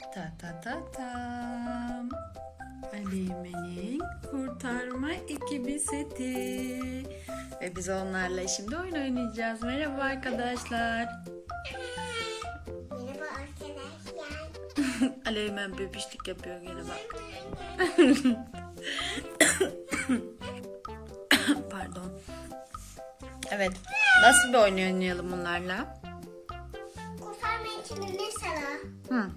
Ta ta ta tam. Alime'nin kurtarma ekibi seti. Ve biz onlarla şimdi oyun oynayacağız. Merhaba arkadaşlar. Merhaba arkadaşlar. Aleymen bebişlik yapıyor gene bak. Pardon. Evet. Nasıl bir oyun oynayalım bunlarla? Kurtarma ekibi mesela Hı.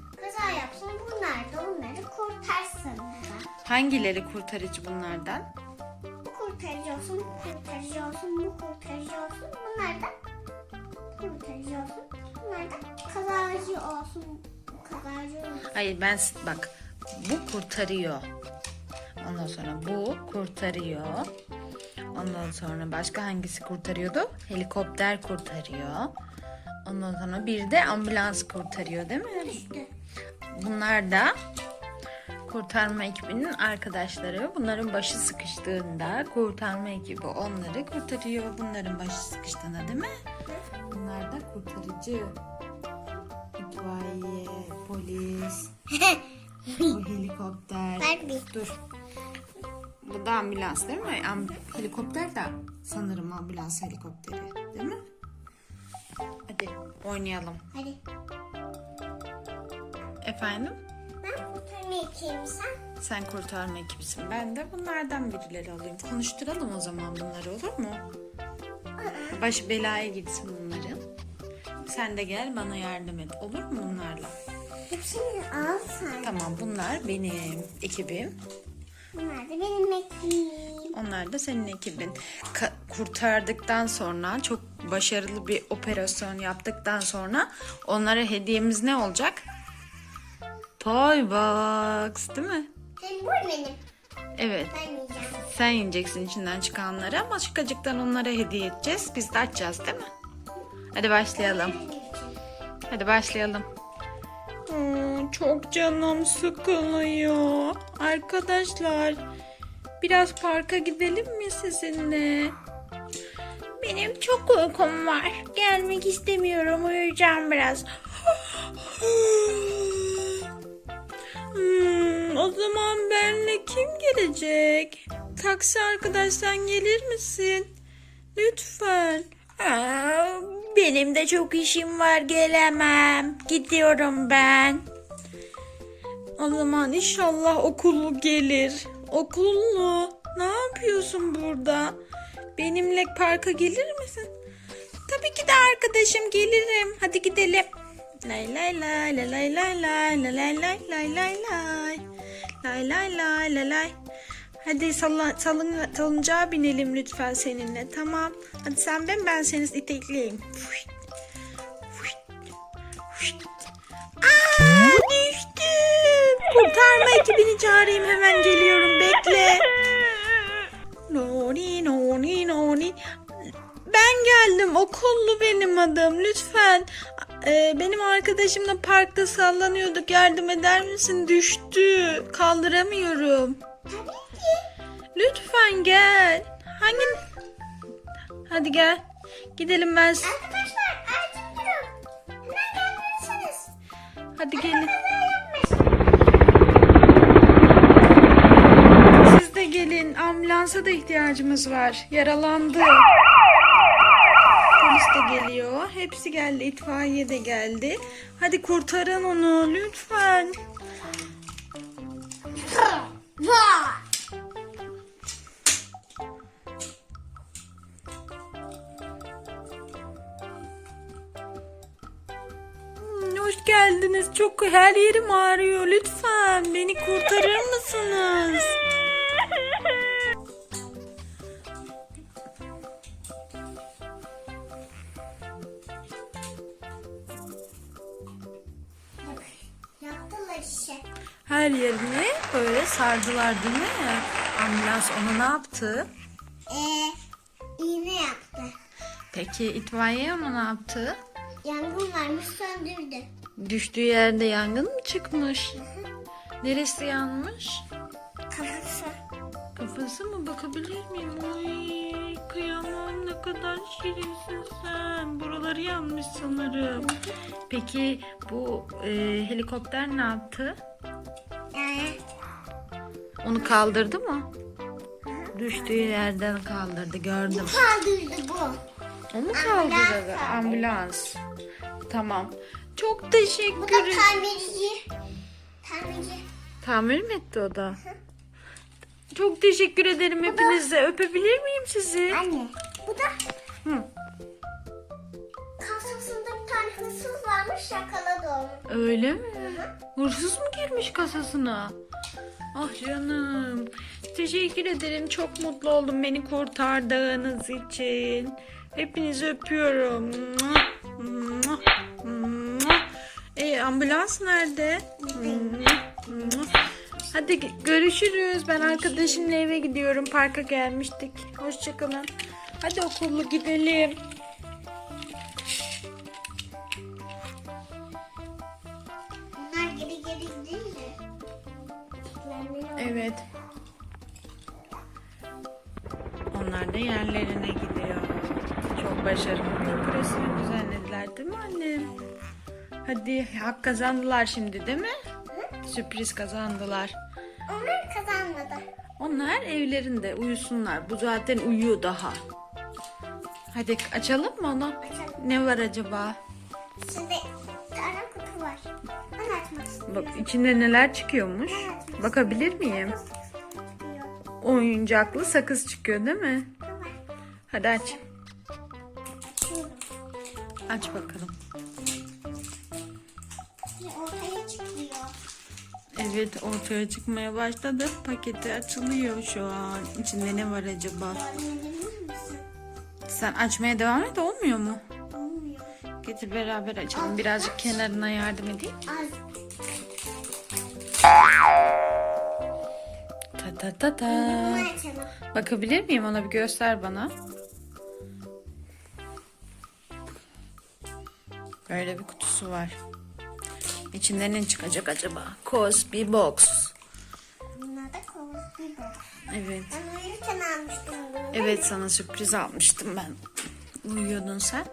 Hangileri kurtarıcı bunlardan? Bu kurtarıcı olsun, bu kurtarıcı olsun, bu kurtarıcı olsun. Bunlar da kurtarıcı olsun. Bunlar da kazacı olsun. Kazacı olsun. Hayır ben bak bu kurtarıyor. Ondan sonra bu kurtarıyor. Ondan sonra başka hangisi kurtarıyordu? Helikopter kurtarıyor. Ondan sonra bir de ambulans kurtarıyor değil mi? İşte Bunlar da kurtarma ekibinin arkadaşları. Bunların başı sıkıştığında kurtarma ekibi onları kurtarıyor. Bunların başı sıkıştığında değil mi? Bunlar da kurtarıcı. İtfaiye, polis, bu helikopter. Barbie. Dur. Bu da ambulans değil mi? Am- helikopter de sanırım ambulans helikopteri değil mi? Hadi oynayalım. Hadi. Efendim? Ben kurtarma ekibim sen. Sen kurtarma ekibisin. Ben de bunlardan birileri alayım. Konuşturalım o zaman bunları olur mu? Baş belaya gitsin bunların. Sen de gel bana yardım et. Olur mu bunlarla? Hepsini al sen. Tamam bunlar benim ekibim. Bunlar da benim ekibim. Onlar da senin ekibin. Ka- kurtardıktan sonra çok başarılı bir operasyon yaptıktan sonra onlara hediyemiz ne olacak? Toy box değil mi? Sen bu benim. Evet. Ben yiyeceğim. Sen yiyeceksin içinden çıkanları ama çıkacıktan onlara hediye edeceğiz. Biz de açacağız değil mi? Hadi başlayalım. Hadi başlayalım. çok canım sıkılıyor. Arkadaşlar biraz parka gidelim mi sizinle? Benim çok uykum var. Gelmek istemiyorum. Uyuyacağım biraz. Hmm, o zaman benle kim gelecek? Taksi arkadaş sen gelir misin? Lütfen. Aa, benim de çok işim var gelemem. Gidiyorum ben. O zaman inşallah okullu gelir. Okullu ne yapıyorsun burada? Benimle parka gelir misin? Tabii ki de arkadaşım gelirim. Hadi gidelim. Lay lay lay lay lay lay lay lay lay lay lay lay lay lay lay lay lay Hadi salla, salın, salıncağa binelim lütfen seninle. Tamam. Hadi sen ben ben seni itekleyeyim. Fışt, düştüm. Kurtarma ekibini çağırayım hemen geliyorum. Bekle. Noni noni noni. Ben geldim. Okullu benim adım. Lütfen. Ee, benim arkadaşımla parkta sallanıyorduk. Yardım eder misin? Düştü. Kaldıramıyorum. Tabii ki. Lütfen gel. Hangi? Hadi gel. Gidelim ben. Arkadaşlar acil durum. Hemen gelmelisiniz. Hadi gelin. Siz de gelin. Ambulansa da ihtiyacımız var. Yaralandı. Hepsi geldi. İtfaiye de geldi. Hadi kurtarın onu lütfen. Hmm, Hoş geldiniz. Çok her yerim ağrıyor. Lütfen beni kurtarır mısınız? İşi. Her yerini böyle sardılar değil mi? Ambulans onu ne yaptı? Ee, iğne yaptı. Peki itfaiye onu ne yaptı? Yangın varmış söndürdü. Düştüğü yerde yangın mı çıkmış? Neresi yanmış? Kafası. Kafası mı? Bakabilir miyim? Ay, kıyamam ne kadar şirinsin sen. Buraları yanmış sanırım. Peki bu e, helikopter ne yaptı? Onu kaldırdı mı? Düştüğü yerden kaldırdı gördüm. kaldırdı bu. O mu Ambulans kaldırdı? kaldırdı. Ambulans. Tamam. Çok Bu da teşekkür ederim. tamirci. Tamirci. Tamir mi etti o da? Çok teşekkür ederim hepinize. Öpebilir miyim sizi? Anne. Bu da Hı. kasasında bir tane hırsız varmış yakaladı onu. Öyle mi? Hırsız mı girmiş kasasına? Ah canım. Teşekkür ederim. Çok mutlu oldum beni kurtardığınız için. Hepinizi öpüyorum. E, ambulans nerede? Hadi görüşürüz. Ben arkadaşımla eve gidiyorum. Parka gelmiştik. Hoşçakalın. Hadi okullu gidelim. Bunlar geri geri değil mi? Evet. Onlar da yerlerine gidiyor. Çok başarılı bir küresini düzenlediler değil mi annem? Hadi hak kazandılar şimdi değil mi? Sürpriz kazandılar. Onlar kazanmadı. Onlar evlerinde uyusunlar. Bu zaten uyuyor daha. Hadi açalım mı onu? Açalım. Ne var acaba? Şimdi bir tane kutu var. Ben açmak istiyorum. Bak içinde neler çıkıyormuş. Bakabilir miyim? Oyuncaklı sakız çıkıyor değil mi? Hadi aç. Aç bakalım. Evet ortaya çıkmaya başladı. Paketi açılıyor şu an. İçinde ne var acaba? Sen açmaya devam et olmuyor mu? Olmuyor. Getir beraber açalım. Birazcık kenarına yardım edeyim. Ta ta ta ta. Bakabilir miyim ona bir göster bana. Böyle bir kutusu var. İçinde ne çıkacak acaba? Cosby Box. Bunlar da bir bak. Evet. Ben uyurken almıştım bunu. Evet sana sürpriz almıştım ben. Uyuyordun sen.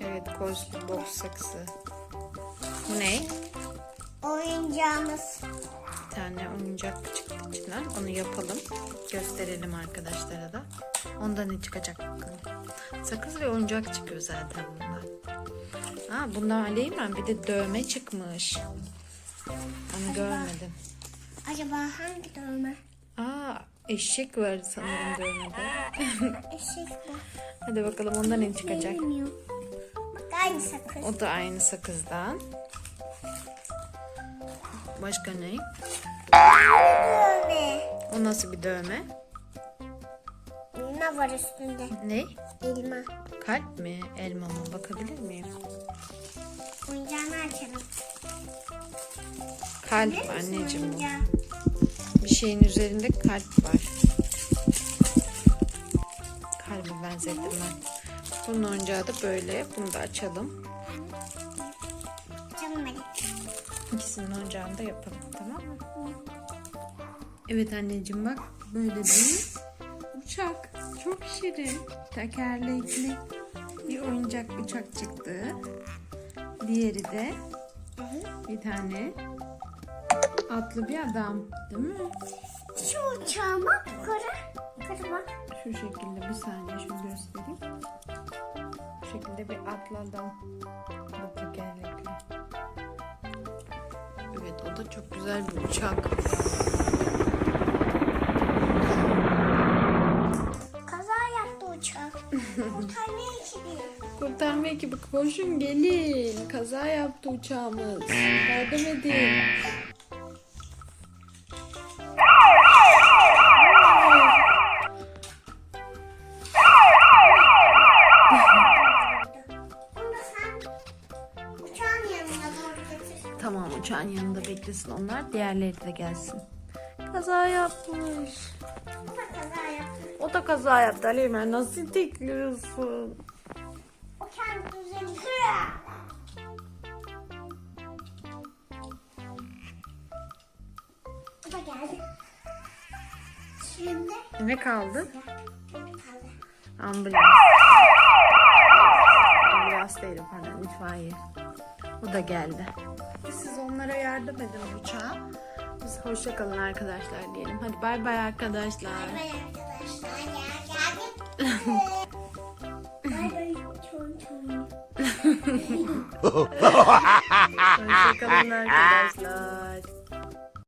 Evet Cosby Box saksı. Bu ne? Oyuncağımız. Bir tane oyuncak içinden. Onu yapalım. Gösterelim arkadaşlara da. Ondan ne çıkacak bakalım. Sakız ve oyuncak çıkıyor zaten bundan. Ha bundan mi? Bir de dövme çıkmış. Onu görmedim. Acaba hangi dövme? Aa eşek var sanırım dövmede. Eşek bu. Hadi bakalım ondan ne çıkacak. Bilmiyorum. Bak aynı sakız. O da aynı sakızdan. Başka ne? Dövme. O nasıl bir dövme? Ne var üstünde? Ne? Elma. Kalp mi? Elma mı? Bakabilir miyim? Oyuncağını açalım. Kalp musun anneciğim bu. oyuncağı? Bir şeyin üzerinde kalp var. Kalbe benzettim ben. Bunun oyuncağı da böyle. Bunu da açalım. İkisinin oyuncağını da yapalım. Tamam mı? Evet anneciğim bak. Böyle bir uçak. Çok şirin. Tekerlekli bir oyuncak uçak çıktı. Diğeri de bir tane atlı bir adam. Değil mi? Şu uçağıma yukarı. Yukarı bak. Şu şekilde bir saniye şunu göstereyim. Bu şekilde bir atlı adam. Bu tekerlekli. O da çok güzel bir uçak. Kaza yaptı uçak. Kurtarmaya gidiyor. Kurtarma ekibi koşun gelin. Kaza yaptı uçağımız. Yardım edin. istesin onlar. Diğerleri de gelsin. Kaza yapmış. O da kaza yaptı. O da kaza yaptı Aleymen. Nasıl tekliyorsun? O kendi üzerinde. Şimdi. Ne kaldı? Ambulans. Ambulans değilim pardon. İtfaiye. O da geldi. Siz onlara yardım edin uçağa. Biz hoşça kalın arkadaşlar diyelim. Hadi bay bay arkadaşlar. Bay arkadaşlar. Bay çon. Hoşça kalın arkadaşlar.